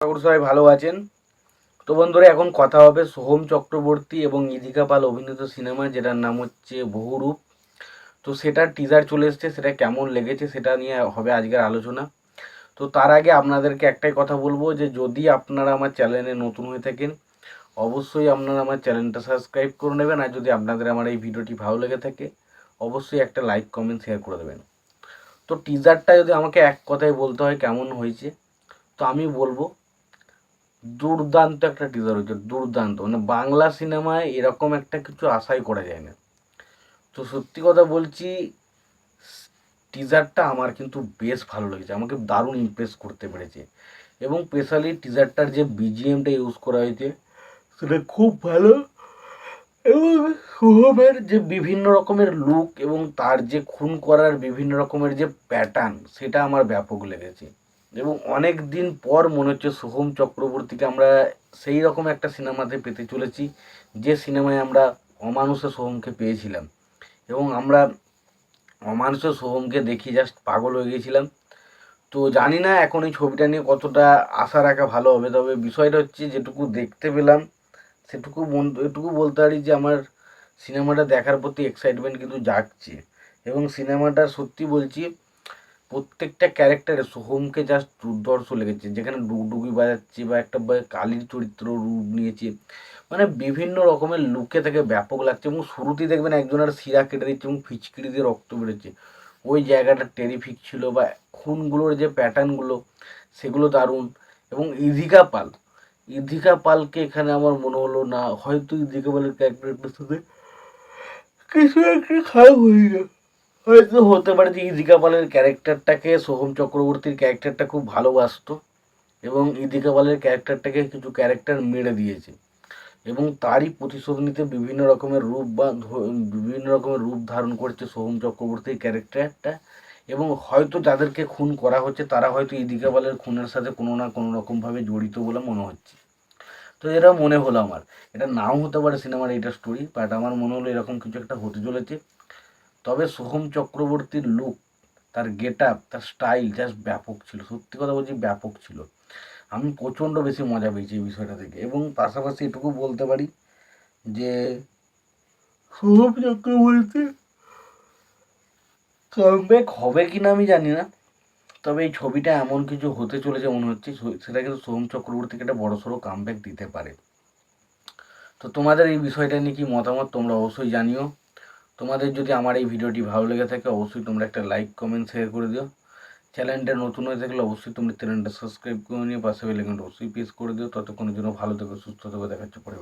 সবাই ভালো আছেন। তো বন্ধুরা, এখন কথা হবে সোহম চক্রবর্তী এবং ইদিকা পাল অভিনীত সিনেমা, যেটার নাম হচ্ছে বহুরূপ। তো সেটার টিজার চলে এসছে, সেটা কেমন লেগেছে সেটা নিয়ে হবে আজকের আলোচনা। তো তার আগে আপনাদেরকে একটাই কথা বলব যে, যদি আপনারা আমার চ্যানেলে নতুন হয়ে থাকেন, অবশ্যই আপনারা আমার চ্যানেলটা সাবস্ক্রাইব করে নেবেন। আর যদি আপনাদের আমার এই ভিডিওটি ভালো লেগে থাকে, অবশ্যই একটা লাইক কমেন্ট শেয়ার করে দেবেন। তো টিজারটা যদি আমাকে এক কথায় বলতে হয় কেমন হয়েছে, তো আমি বলব দুর্দান্ত একটা টিজার হয়েছে, দুর্দান্ত। মানে বাংলা সিনেমায় এরকম একটা কিছু আশাই করা যায় না তো সত্যি কথা বলছি টিজারটা আমার কিন্তু বেশ ভালো লেগেছে, আমাকে দারুণ ইমপ্রেস করতে পেরেছে। এবং স্পেশালি টিজারটার যে বিজিএমটা ইউজ করা হয়েছে, সেটা খুব ভালো। এবং শুভমের যে বিভিন্ন রকমের লুক এবং তার যে খুন করার বিভিন্ন রকমের যে প্যাটার্ন সেটা আমার ব্যাপক লেগেছে। এবং অনেক দিন পর মনে হচ্ছে সোহম চক্রবর্তীকে আমরা সেই রকম একটা সিনেমাতে পেতে চলেছি, যে সিনেমায় আমরা অমানুষে সোহমকে পেয়েছিলাম। এবং আমরা অমানুষে সোহমকে দেখি জাস্ট পাগল হয়ে গেছিলাম তো জানি না এখন এই ছবিটা নিয়ে কতটা আশা রাখা ভালো হবে, তবে বিষয়টা হচ্ছে যেটুকু দেখতে পেলাম, সেটুকু এটুকু বলতে পারি যে আমার সিনেমাটা দেখার প্রতি এক্সাইটমেন্ট কিন্তু জাগছে। এবং সিনেমাটা সত্যি বলছি প্রত্যেকটা ক্যারেক্টারে সোহমকে জাস্ট দুর্ধর্ষ লেগেছে। যেখানে ডুগডুগি বাজাচ্ছে বা একটা কালীর চরিত্র রূপ নিয়েছে। মানে বিভিন্ন রকমের লুকে তাকে ব্যাপক লাগছে এবং শুরুতেই দেখবেন একজনের শিরা কেটে দিচ্ছে এবং ফিচকিরি দিয়ে রক্ত বেরোচ্ছে। ওই জায়গাটা টেরিফিক ছিল বা খুনগুলোর যে প্যাটার্নগুলো সেগুলো দারুণ। এবং ইধিকা পাল, ইধিকা পালকে এখানে আমার মনে হলো না, হয়তো ইধিকা পালের ক্যারেক্টারটার সাথে কিছু একটা খারাপ হয়ে গেল হয়তো হতে পারে যে ইদিকা পালের ক্যারেক্টারটাকে সোহম চক্রবর্তীর ক্যারেক্টারটা খুব ভালোবাসতো এবং ইদিকা পালের ক্যারেক্টারটাকে কিছু ক্যারেক্টার মেরে দিয়েছে এবং তারই প্রতিশোধ নিতে বিভিন্ন রকমের রূপ বা বিভিন্ন রকমের রূপ ধারণ করছে সোহম চক্রবর্তীর ক্যারেক্টারটা এবং হয়তো যাদেরকে খুন করা হচ্ছে তারা হয়তো ইদিকা পালের খুনের সাথে কোনো না কোনো রকমভাবে জড়িত বলে মনে হচ্ছে। তো এটা মনে হলো আমার। এটা নাও হতে পারে সিনেমার এটা স্টোরি বাট আমার মনে হলো এরকম কিছু একটা হতে চলেছে। তবে সোহম চক্রবর্তীর লুক তার গেট আপ তার স্টাইল জাস্ট ব্যাপক ছিল। সত্যি কথা বলছি, ব্যাপক ছিল। আমি প্রচণ্ড বেশি মজা পেয়েছি এই বিষয়টা থেকে এবং পাশাপাশি এটুকু বলতে পারি যে, সোহম চক্রবর্তী কামব্যাক হবে কি না আমি জানি না। তবে এই ছবিটা এমন কিছু হতে চলেছে মনে হচ্ছে সেটা কিন্তু সোহম চক্রবর্তীকে একটা বড়সড় কামব্যাক দিতে পারে। তো তোমাদের এই বিষয়টা নিয়ে কি মতামত তোমরা অবশ্যই জানিও। তোমাদের যদি আমার এই ভিডিওটি ভালো লেগে থাকে, অবশ্যই তোমরা একটা লাইক কমেন্ট শেয়ার করে দিও। চ্যানেলটা নতুন হয়ে থাকলে অবশ্যই তোমরা চ্যানেলটা সাবস্ক্রাইব করে নিয়ে পাশে বেলাইকনটা অবশ্যই প্রেস করে দিও। ততক্ষণের জন্য ভালো থেকো, সুস্থ থেকো দেখাচ্ছে পরে